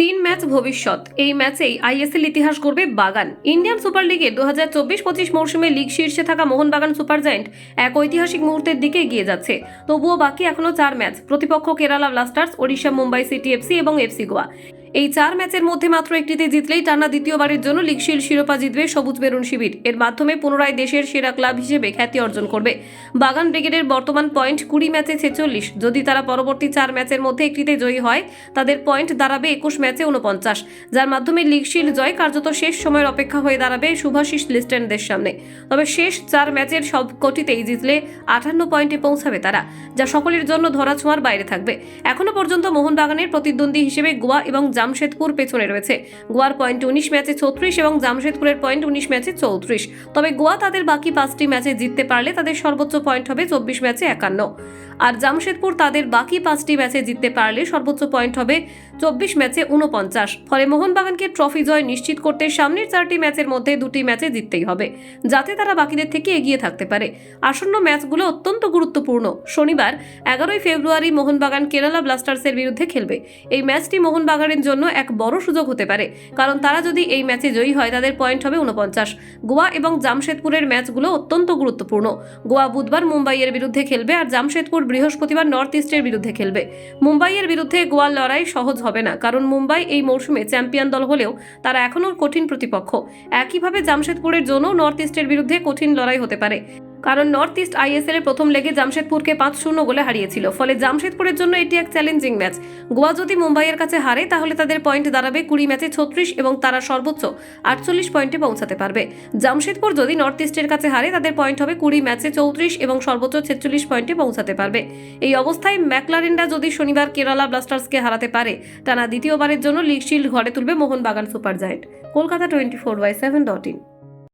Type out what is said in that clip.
তিন ম্যাচ ভবিষ্যৎ। এই ম্যাচেই আইএসএল ইতিহাস করবে বাগান। ইন্ডিয়ান সুপার লিগে দু হাজার চব্বিশ পঁচিশ মৌসুমে লিগ শীর্ষে থাকা মোহনবাগান সুপার জায়েন্ট এক ঐতিহাসিক মুহূর্তের দিকে এগিয়ে যাচ্ছে। তবুও বাকি এখনও চার ম্যাচ। প্রতিপক্ষ Kerala Blasters, Odisha, Mumbai, city FC এবং এফসি গোয়া। এই চার ম্যাচের মধ্যে মাত্র একটিতে জিতলেই টানা দ্বিতীয়বারের জন্য লিগ শিল্ড শিরোপা জিতবে সবুজ বেরুন শিবির। এর মাধ্যমে পুনরায় দেশের সেরা ক্লাব হিসেবে খ্যাতি অর্জন করবে। বাগান ব্রিগেডের বর্তমান পয়েন্ট কুড়ি ম্যাচে ছেচল্লিশ। যদি তারা পরবর্তী চার ম্যাচের মধ্যে একটিতে জয়ী হয়, তাদের পয়েন্ট দাঁড়াবে একুশ ম্যাচে উনপঞ্চাশ যার মাধ্যমে লিগ শিল্ড জয় কার্যত শেষ সময়ের অপেক্ষা হয়ে দাঁড়াবে শুভাশিস লিস্টেনদের সামনে। তবে শেষ চার ম্যাচের সব কটিতেই জিতলে আঠান্ন পয়েন্টে পৌঁছাবে তারা, যা সকলের জন্য ধরাছোঁয়ার বাইরে থাকবে। এখনও পর্যন্ত মোহনবাগানের প্রতিদ্বন্দ্বী হিসেবে গোয়া এবং জামশেদপুর পেছনে রয়েছে। গোয়ার পয়েন্ট উনিশ ম্যাচে ছত্রিশ এবং জামশেদপুরের পয়েন্ট উনিশ ম্যাচে চৌত্রিশ। তবে গোয়া তাদের বাকি পাঁচটি ম্যাচে জিততে পারলে তাদের সর্বোচ্চ পয়েন্ট হবে চব্বিশ ম্যাচে একান্ন। আর জামশেদপুর তাদের বাকি পাঁচটি ম্যাচে জিততে পারলে সর্বোচ্চ পয়েন্ট হবে চব্বিশ ম্যাচে উনপঞ্চাশ ফলে মোহনবাগানকে ট্রফি জয় নিশ্চিত করতে সামনের চারটি ম্যাচের মধ্যে দুটি ম্যাচে জিততেই হবে, যাতে তারা বাকিদের থেকে এগিয়ে থাকতে পারে। আসন্ন ম্যাচগুলো অত্যন্ত গুরুত্বপূর্ণ। শনিবার, এগারোই ফেব্রুয়ারি, মোহনবাগান কেরালা ব্লাস্টার্সের বিরুদ্ধে খেলবে। এই ম্যাচটি মোহনবাগানের জন্য এক বড় সুযোগ হতে পারে, কারণ তারা যদি এই ম্যাচে জয়ী হয়, তাদের পয়েন্ট হবে উনপঞ্চাশ গোয়া এবং জামশেদপুরের ম্যাচগুলো অত্যন্ত গুরুত্বপূর্ণ। গোয়া বুধবার মুম্বাইয়ের বিরুদ্ধে খেলবে আর জামশেদপুর বৃহস্পতিবার নর্থ ইস্টের বিরুদ্ধে খেলবে। মুম্বাইয়ের বিরুদ্ধে গোয়ার লড়াই সহজ হবে না, কারণ মুম্বাই এই মৌসুমে চ্যাম্পিয়ন দল হলেও তারা এখনও কঠিন প্রতিপক্ষ। একইভাবে জামশেদপুরের জন্য নর্থ ইস্টের বিরুদ্ধে কঠিন লড়াই হতে পারে। কারণ নর্থ ইস্ট আইএসএল এর প্রথম লেগে জামশেদপুরকে পাঁচ শূন্য গোলে হারিয়েছিল। ফলে জামশেদপুরের জন্য এটি এক চ্যালেঞ্জিং ম্যাচ। গোয়া যদি মুম্বাইয়ের কাছে হারে, তাহলে তাদের পয়েন্ট দাঁড়াবে কুড়ি ম্যাচে ছত্রিশ এবং তারা সর্বোচ্চ আটচল্লিশ পয়েন্টে পৌঁছাতে পারবে। জামশেদপুর যদি নর্থ ইস্টের কাছে হারে, তাদের পয়েন্ট হবে কুড়ি ম্যাচে চৌত্রিশ এবং সর্বোচ্চ ছেচল্লিশ পয়েন্টে পৌঁছাতে পারবে। এই অবস্থায় ম্যাকলারেন্ডা যদি শনিবার কেরালা ব্লাস্টার্সকে হারাতে পারে, টানা দ্বিতীয়বারের জন্য লিগ শিল্ড ঘরে তুলবে Mohun Bagan super giant. Kolkata twenty four by seven dot in.